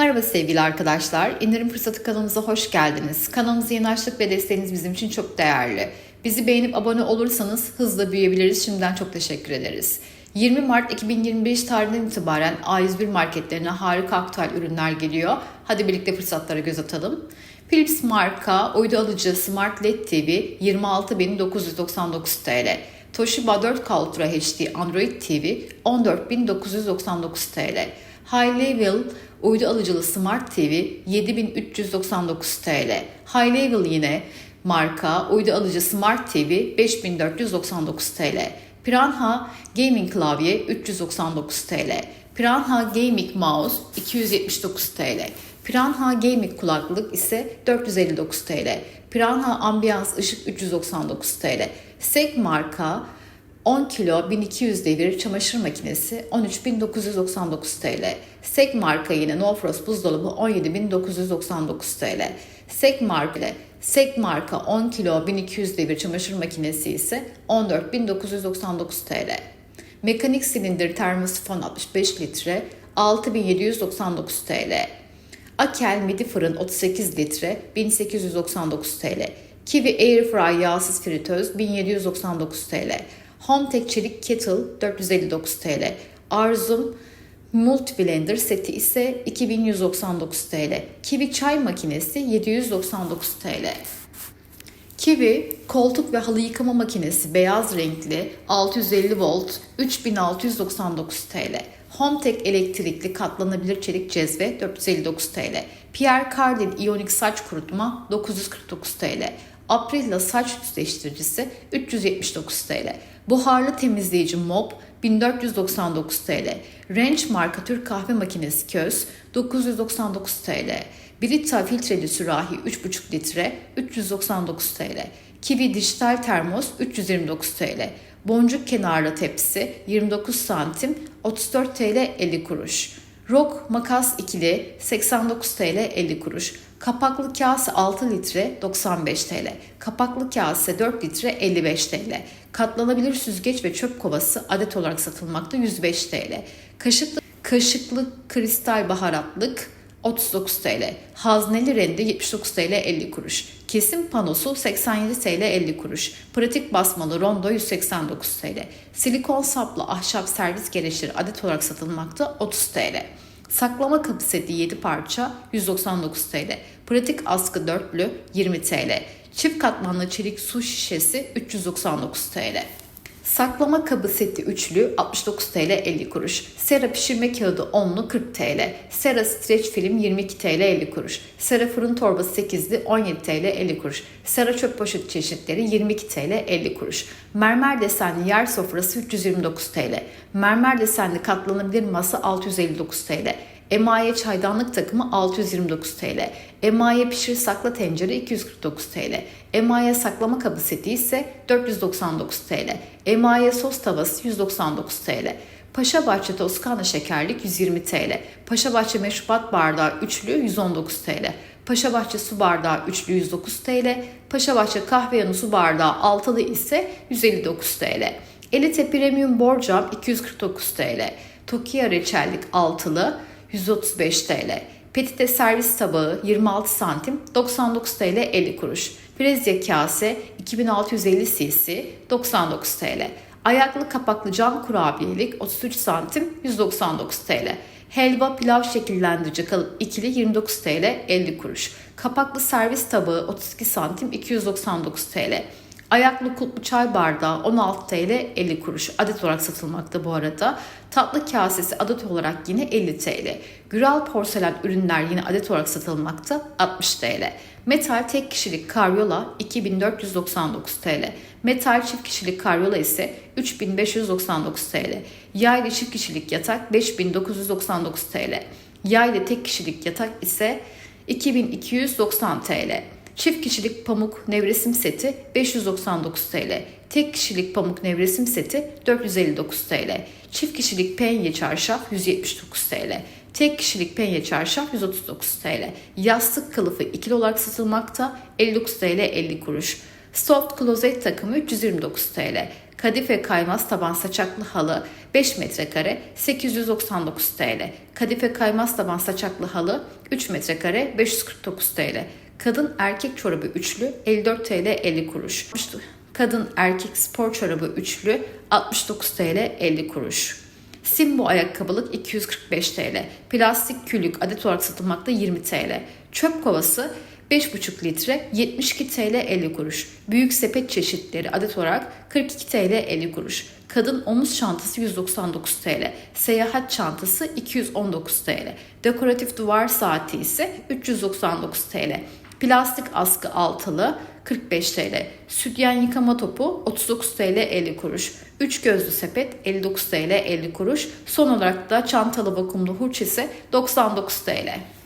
Merhaba sevgili arkadaşlar. İndirim Fırsatı kanalımıza hoş geldiniz. Kanalımıza yeni açtık ve desteğiniz bizim için çok değerli. Bizi beğenip abone olursanız hızla büyüyebiliriz. Şimdiden çok teşekkür ederiz. 20 Mart 2025 tarihinden itibaren A101 marketlerine harika aktüel ürünler geliyor. Hadi birlikte fırsatlara göz atalım. Philips marka uydu alıcı Smart LED TV 26.999 TL. Toshiba 4K Ultra HD Android TV 14.999 TL. High Level uydu alıcılı Smart TV 7399 TL. High Level yine marka uydu alıcı Smart TV 5499 TL. Piranha Gaming klavye 399 TL. Piranha Gaming Mouse 279 TL. Piranha Gaming kulaklık ise 459 TL. Piranha Ambiance ışık 399 TL. Sek marka 10 kilo 1200 devir çamaşır makinesi 13.999 TL. Sek marka yine No Frost buzdolabı 17.999 TL. Sek marka Sek marka 10 kilo 1200 devir çamaşır makinesi ise 14.999 TL. Mekanik silindir termosifon 65 litre 6799 TL. Akel midi fırın 38 litre 1899 TL. Kiwi Airfry yağsız fritöz 1799 TL. Hometech çelik kettle 459 TL. Arzum Multi Blender seti ise 2199 TL. Kiwi çay makinesi 799 TL. Kiwi koltuk ve halı yıkama makinesi beyaz renkli 650 volt 3699 TL. Hometech elektrikli katlanabilir çelik cezve 459 TL. Pierre Cardin iyonik saç kurutma 949 TL. Aprilla saç düzleştiricisi 379 TL. Buharlı temizleyici mop 1499 TL. Range marka Türk kahve makinesi köz 999 TL. Brita filtreli sürahi 3,5 litre 399 TL. Kiwi dijital termos 329 TL. Boncuk kenarlı tepsi 29 santim 34 TL 50 kuruş. Rock makas ikili 89 TL 50 kuruş. Kapaklı kase 6 litre 95 TL. Kapaklı kase 4 litre 55 TL. Katlanabilir süzgeç ve çöp kovası adet olarak satılmakta 105 TL. Kaşıklı, kaşıklı kristal baharatlık 39 TL. Hazneli rende 79 TL 50 kuruş. Kesim panosu 87 TL 50 kuruş. Pratik basmalı rondo 189 TL. Silikon saplı ahşap servis gereçleri adet olarak satılmakta 30 TL. Saklama kapı seti 7 parça 199 TL. Pratik askı dörtlü 20 TL. Çift katmanlı çelik su şişesi 399 TL. Saklama kabı seti üçlü 69 TL 50 kuruş. Sera pişirme kağıdı 10'lu 40 TL. Sera streç film 22 TL 50 kuruş. Sera fırın torbası 8'li 17 TL 50 kuruş. Sera çöp poşet çeşitleri 22 TL 50 kuruş. Mermer desenli yer sofrası 329 TL. Mermer desenli katlanabilir masa 659 TL. Emaye çaydanlık takımı 629 TL. Emaye pişir sakla tencere 249 TL. Emaye saklama kabı seti ise 499 TL. Emaye sos tavası 199 TL. Paşabahçe Toskana şekerlik 120 TL. Paşabahçe meşrubat bardağı üçlü 119 TL. Paşabahçe su bardağı üçlü 109 TL. Paşabahçe kahve yanı su bardağı altılı ise 159 TL. Elite Premium Borcam 249 TL. Tokia reçellik altılı 135 TL. Petite servis tabağı 26 santim 99 TL 50 kuruş. Brezya kase 2650 cc 99 TL. Ayaklı kapaklı cam kurabiyelik 33 santim 199 TL. Helva pilav şekillendirici kalıp ikili 29 TL 50 kuruş. Kapaklı servis tabağı 32 santim 299 TL. Ayaklı kutlu çay bardağı 16 TL 50 kuruş adet olarak satılmakta bu arada. Tatlı kasesi adet olarak yine 50 TL. Güral porselen ürünler yine adet olarak satılmakta 60 TL. Metal tek kişilik karyola 2499 TL. Metal çift kişilik karyola ise 3599 TL. Yaylı çift kişilik yatak 5999 TL. Yaylı tek kişilik yatak ise 2290 TL. Çift kişilik pamuk nevresim seti 599 TL. Tek kişilik pamuk nevresim seti 459 TL. Çift kişilik penye çarşaf 179 TL. Tek kişilik penye çarşaf 139 TL. Yastık kılıfı ikili olarak satılmakta 59 TL 50 kuruş. Soft klozet takımı 329 TL. Kadife kaymaz taban saçaklı halı 5 metrekare 899 TL. Kadife kaymaz taban saçaklı halı 3 metrekare 549 TL. Kadın erkek çorabı üçlü 54 TL 50 kuruş. Kadın erkek spor çorabı üçlü 69 TL 50 kuruş. Simbo ayakkabılık 245 TL. Plastik küllük adet olarak satılmakta 20 TL. Çöp kovası 5,5 litre 72 TL 50 kuruş. Büyük sepet çeşitleri adet olarak 42 TL 50 kuruş. Kadın omuz çantası 199 TL. Seyahat çantası 219 TL. Dekoratif duvar saati ise 399 TL. Plastik askı altılı 45 TL. Sütyen yıkama topu 39 TL 50 kuruş. 3 gözlü sepet 59 TL 50 kuruş. Son olarak da çantalı vakumlu hurç ise 99 TL.